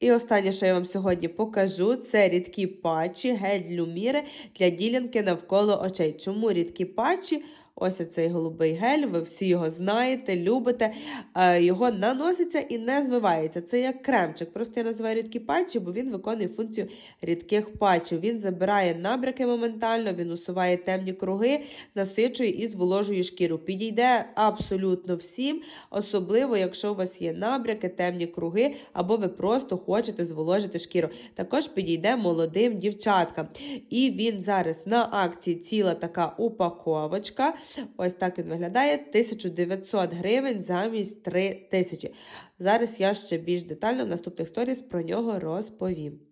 І останнє, що я вам сьогодні покажу, це рідкі патчі, гель люміри для ділянки навколо очей. Чому рідкі патчі? Ось оцей голубий гель, ви всі його знаєте, любите. Е, Його наноситься і не змивається. Це як кремчик. Просто я називаю рідкі патчі, бо він виконує функцію рідких патчів. Він забирає набряки моментально, він усуває темні круги, насичує і зволожує шкіру. Підійде абсолютно всім, особливо, якщо у вас є набряки, темні круги, або ви просто хочете зволожити шкіру. Також підійде молодим дівчаткам. І він зараз на акції ціла така упаковочка. Ось так він виглядає. 1900 гривень замість 3000. Зараз я ще більш детально в наступних сторіс про нього розповім.